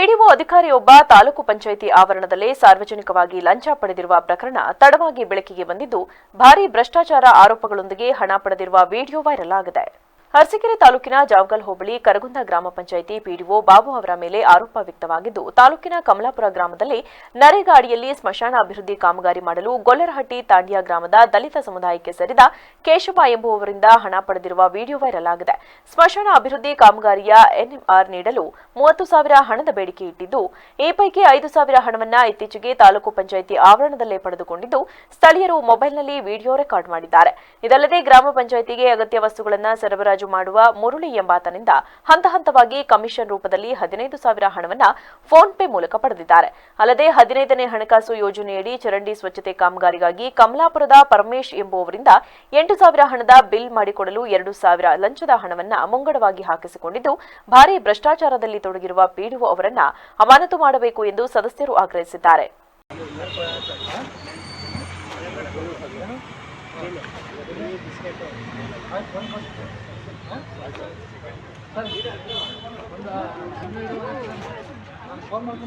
PDO ಅಧಿಕಾರಿಯೊಬ್ಬ taluk panchayat ಆವರಣದಲ್ಲಿ ಸಾರ್ವಜನಿಕವಾಗಿ ಲಂಚ ಪಡೆದಿರುವ ಪ್ರಕರಣ ತಡವಾಗಿ ಬೆಳಕಿಗೆ ಬಂದಿದ್ದು, ಭಾರೀ ಭ್ರಷ್ಟಾಚಾರ ಆರೋಪಗಳೊಂದಿಗೆ ಹಣ ಪಡೆದಿರುವ ವಿಡಿಯೋ ವೈರಲ್ ಆಗಿದೆ. ಅರಸೀಕೆರೆ ತಾಲೂಕಿನ ಜಾವಗಲ್ ಹೋಬಳಿ ಕರಗುಂದ ಗ್ರಾಮ ಪಂಚಾಯಿತಿ ಪಿಡಿಒ ಬಾಬು ಅವರ ಮೇಲೆ ಆರೋಪ ವ್ಯಕ್ತವಾಗಿದ್ದು, ತಾಲೂಕಿನ ಕಮಲಾಪುರ ಗ್ರಾಮದಲ್ಲಿ ನರೇಗಾಡಿಯಲ್ಲಿ ಸ್ಮಶಾನ ಅಭಿವೃದ್ಧಿ ಕಾಮಗಾರಿ ಮಾಡಲು ಗೊಲ್ಲರಹಟ್ಟಿ ತಾಂಡ್ಯ ಗ್ರಾಮದ ದಲಿತ ಸಮುದಾಯಕ್ಕೆ ಸೇರಿದ ಕೇಶವ ಎಂಬುವವರಿಂದ ಹಣ ಪಡೆದಿರುವ ವಿಡಿಯೋ ವೈರಲ್ ಆಗಿದೆ. ಸ್ಮಶಾನ ಅಭಿವೃದ್ಧಿ ಕಾಮಗಾರಿಯ ಎನ್ಎಂಆರ್ ನೀಡಲು ಮೂವತ್ತು ಸಾವಿರ ಹಣದ ಬೇಡಿಕೆ ಇಟ್ಟಿದ್ದು, ಈ ಪೈಕಿ ಐದು ಸಾವಿರ ಹಣವನ್ನ ಇತ್ತೀಚೆಗೆ ತಾಲೂಕು ಪಂಚಾಯಿತಿ ಆವರಣದಲ್ಲೇ ಪಡೆದುಕೊಂಡಿದ್ದು, ಸ್ಥಳೀಯರು ಮೊಬೈಲ್ನಲ್ಲಿ ವಿಡಿಯೋ ರೆಕಾರ್ಡ್ ಮಾಡಿದ್ದಾರೆ. ಇದಲ್ಲದೆ ಗ್ರಾಮ ಪಂಚಾಯಿತಿಗೆ ಅಗತ್ಯ ವಸ್ತುಗಳನ್ನು ಸರಬರಾಜು ಮಾಡುವ ಮುರುಳಿ ಎಂಬಾತನಿಂದ ಹಂತ ಹಂತವಾಗಿ ಕಮಿಷನ್ ರೂಪದಲ್ಲಿ ಹದಿನೈದು ಸಾವಿರ ಹಣವನ್ನ ಫೋನ್ ಪೇ ಮೂಲಕ ಪಡೆದಿದ್ದಾರೆ. ಅಲ್ಲದೆ ಹದಿನೈದನೇ ಹಣಕಾಸು ಯೋಜನೆಯಡಿ ಚರಂಡಿ ಸ್ವಚ್ಛತೆ ಕಾಮಗಾರಿಗಾಗಿ ಕಮಲಾಪುರದ ಪರಮೇಶ್ ಎಂಬುವವರಿಂದ ಎಂಟು ಸಾವಿರ ಹಣದ ಬಿಲ್ ಮಾಡಿಕೊಡಲು ಎರಡು ಸಾವಿರ ಲಂಚದ ಹಣವನ್ನ ಮುಂಗಡವಾಗಿ ಹಾಕಿಸಿಕೊಂಡಿದ್ದು, ಭಾರೀ ಭ್ರಷ್ಟಾಚಾರದಲ್ಲಿ ತೊಡಗಿರುವ ಪಿಡಿಒ ಅವರನ್ನ ಅಮಾನತು ಮಾಡಬೇಕು ಎಂದು ಸದಸ್ಯರು ಆಗ್ರಹಿಸಿದ್ದಾರೆ. ಸರ್ ಒಂದು ಫೋನ್ ಮಾಡ್ಕೊಂಡು